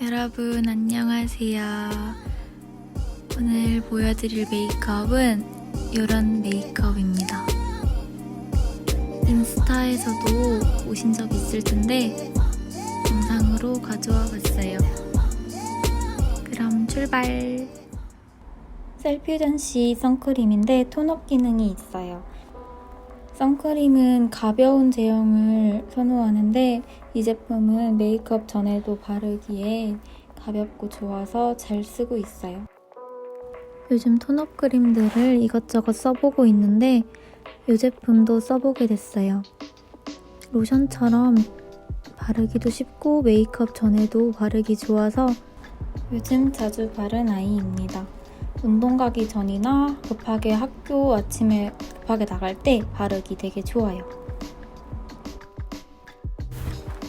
여러분 안녕하세요. 오늘 보여드릴 메이크업은 이런 메이크업입니다. 인스타에서도 보신 적 있을 텐데 영상으로 가져와 봤어요. 그럼 출발! 셀퓨전 시 선크림인데 톤업 기능이 있어요. 선크림은 가벼운 제형을 선호하는데 이 제품은 메이크업 전에도 바르기에 가볍고 좋아서 잘 쓰고 있어요. 요즘 톤업 크림들을 이것저것 써보고 있는데 이 제품도 써보게 됐어요. 로션처럼 바르기도 쉽고 메이크업 전에도 바르기 좋아서 요즘 자주 바른 아이입니다. 운동 가기 전이나 급하게 학교 아침에 급하게 나갈 때 바르기 되게 좋아요.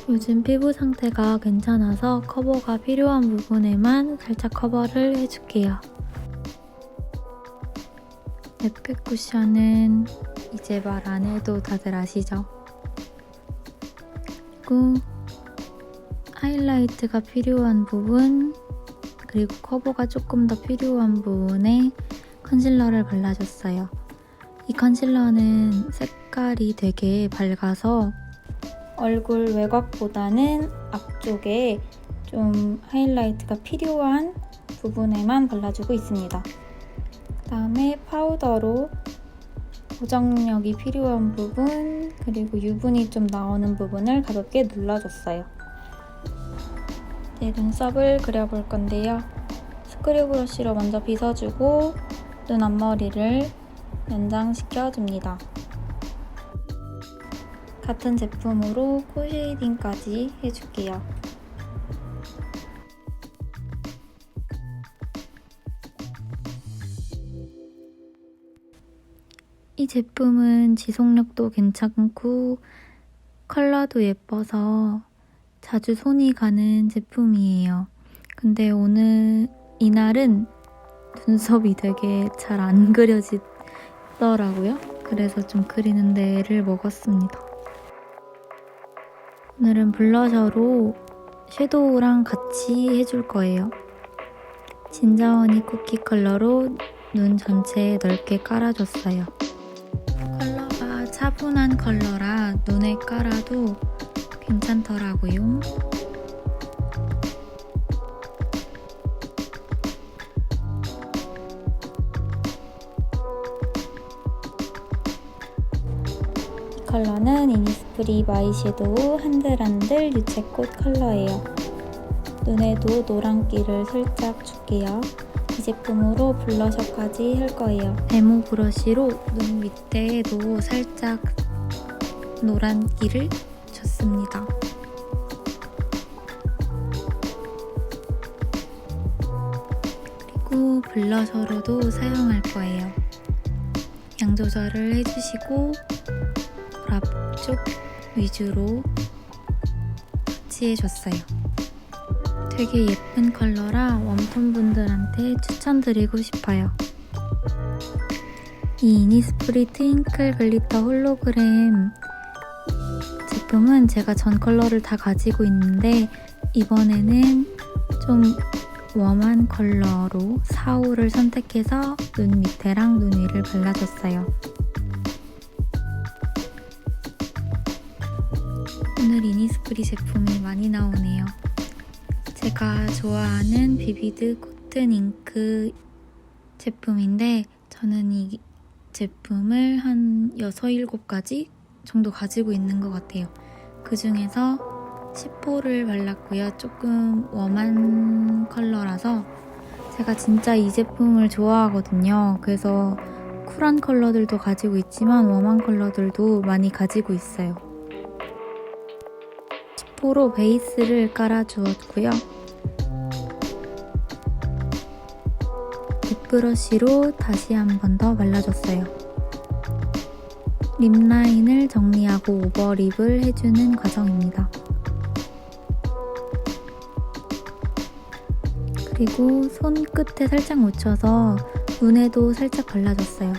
요즘 피부 상태가 괜찮아서 커버가 필요한 부분에만 살짝 커버를 해줄게요. 랩백 쿠션은 이제 말 안 해도 다들 아시죠? 그리고 하이라이트가 필요한 부분 그리고 커버가 조금 더 필요한 부분에 컨실러를 발라줬어요. 이 컨실러는 색깔이 되게 밝아서 얼굴 외곽보다는 앞쪽에 좀 하이라이트가 필요한 부분에만 발라주고 있습니다. 그다음에 파우더로 고정력이 필요한 부분 그리고 유분이 좀 나오는 부분을 가볍게 눌러줬어요. 이제 눈썹을 그려볼 건데요. 스크류 브러쉬로 먼저 빗어주고 눈 앞머리를 연장시켜 줍니다. 같은 제품으로 코 쉐이딩까지 해줄게요. 이 제품은 지속력도 괜찮고 컬러도 예뻐서 자주 손이 가는 제품이에요. 근데 오늘 이날은 눈썹이 되게 잘 안 그려지더라고요. 그래서 좀 그리는데 애를 먹었습니다. 오늘은 블러셔로 섀도우랑 같이 해줄 거예요. 진저원이 쿠키 컬러로 눈 전체에 넓게 깔아줬어요. 컬러가 차분한 컬러라 눈에 깔아도 괜찮더라고요. 이 컬러는 이니스프리 마이 섀도우 한들한들 유채꽃 컬러예요. 눈에도 노란기를 살짝 줄게요. 이 제품으로 블러셔까지 할 거예요. 데모 브러쉬로 눈 밑에도 살짝 노란기를 줬습니다. 그리고 블러셔로도 사용할 거예요. 양 조절을 해주시고 볼 앞쪽 위주로 터치해줬어요. 되게 예쁜 컬러라 웜톤 분들한테 추천드리고 싶어요. 이 이니스프리 트윙클 글리터 홀로그램 제품은 제가 전 컬러를 다 가지고 있는데 이번에는 좀 웜한 컬러로 4호를 선택해서 눈 밑에랑 눈 위를 발라줬어요. 오늘 이니스프리 제품이 많이 나오네요. 제가 좋아하는 비비드 코튼 잉크 제품인데 저는 이 제품을 한 6, 7가지 정도 가지고 있는 것 같아요. 그 중에서 10호를 발랐고요. 조금 웜한 컬러라서 제가 진짜 이 제품을 좋아하거든요. 그래서 쿨한 컬러들도 가지고 있지만 웜한 컬러들도 많이 가지고 있어요. 10호로 베이스를 깔아주었고요. 립브러쉬로 다시 한 번 더 발라줬어요. 립 라인을 정리하고 오버립을 해주는 과정입니다. 그리고 손끝에 살짝 묻혀서 눈에도 살짝 발라줬어요.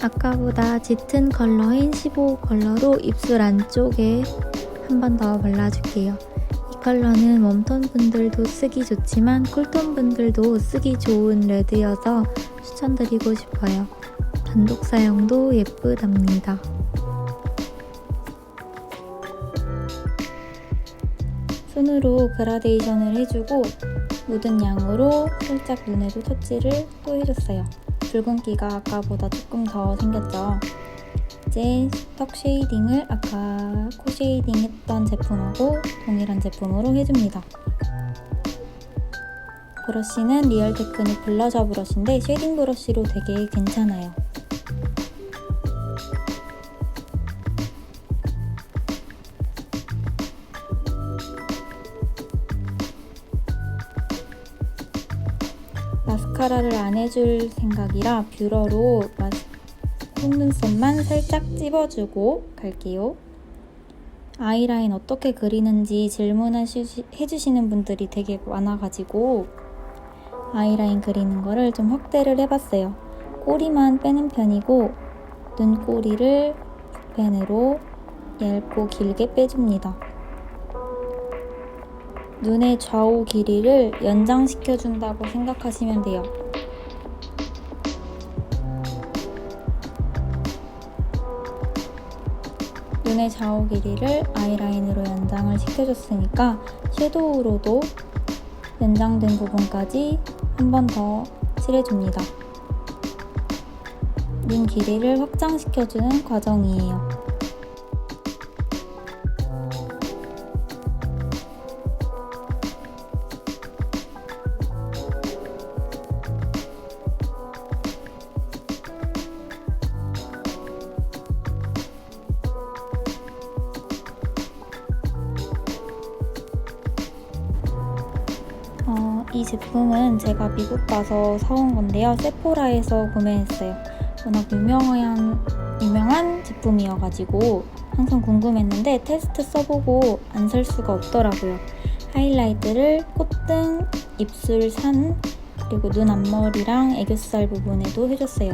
아까보다 짙은 컬러인 15 컬러로 입술 안쪽에 한 번 더 발라줄게요. 이 컬러는 웜톤 분들도 쓰기 좋지만 쿨톤 분들도 쓰기 좋은 레드여서 추천드리고 싶어요. 단독 사용도 예쁘답니다. 손으로 그라데이션을 해주고 묻은 양으로 살짝 눈에도 터치를 또 해줬어요. 붉은기가 아까보다 조금 더 생겼죠. 이제 턱 쉐이딩을 아까 코 쉐이딩 했던 제품하고 동일한 제품으로 해줍니다. 브러쉬는 리얼 테크닉 블러셔 브러쉬인데 쉐이딩 브러쉬로 되게 괜찮아요. 마스카라를 안 해줄 생각이라 뷰러로 속눈썹만 살짝 찝어주고 갈게요. 아이라인 어떻게 그리는지 질문해주시는 분들이 되게 많아가지고 아이라인 그리는 거를 좀 확대를 해봤어요. 꼬리만 빼는 편이고 눈꼬리를 붓펜으로 얇고 길게 빼줍니다. 눈의 좌우 길이를 연장시켜 준다고 생각하시면 돼요. 눈의 좌우 길이를 아이라인으로 연장을 시켜줬으니까 섀도우로도 연장된 부분까지 한 번 더 칠해줍니다. 눈 길이를 확장시켜주는 과정이에요. 이 제품은 제가 미국 가서 사온 건데요. 세포라에서 구매했어요. 워낙 유명한, 유명한 제품이어가지고 항상 궁금했는데 테스트 써보고 안 살 수가 없더라고요. 하이라이트를 콧등, 입술 산, 그리고 눈 앞머리랑 애교살 부분에도 해줬어요.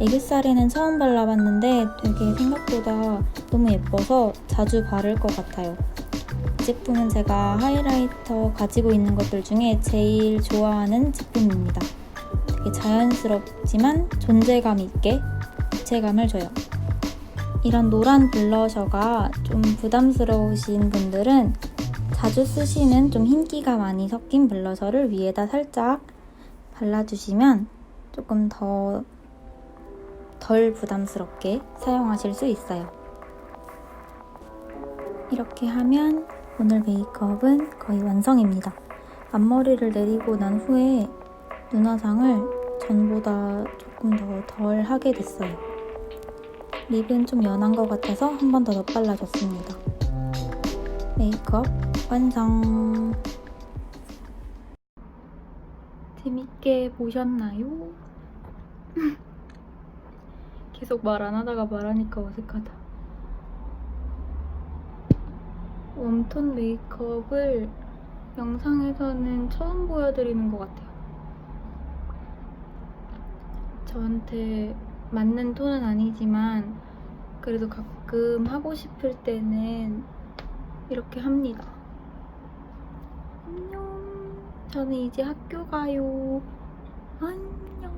애교살에는 처음 발라봤는데 되게 생각보다 너무 예뻐서 자주 바를 것 같아요. 이 제품은 제가 하이라이터 가지고 있는 것들 중에 제일 좋아하는 제품입니다. 되게 자연스럽지만 존재감 있게 입체감을 줘요. 이런 노란 블러셔가 좀 부담스러우신 분들은 자주 쓰시는 좀 흰기가 많이 섞인 블러셔를 위에다 살짝 발라주시면 조금 더 덜 부담스럽게 사용하실 수 있어요. 이렇게 하면 오늘 메이크업은 거의 완성입니다. 앞머리를 내리고 난 후에 눈화장을 전보다 조금 더 덜 하게 됐어요. 립은 좀 연한 것 같아서 한 번 더 덧발라줬습니다. 메이크업 완성! 재밌게 보셨나요? 계속 말 안 하다가 말하니까 어색하다. 웜톤 메이크업을 영상에서는 처음 보여드리는 것 같아요. 저한테 맞는 톤은 아니지만 그래도 가끔 하고 싶을 때는 이렇게 합니다. 안녕. 저는 이제 학교 가요. 안녕.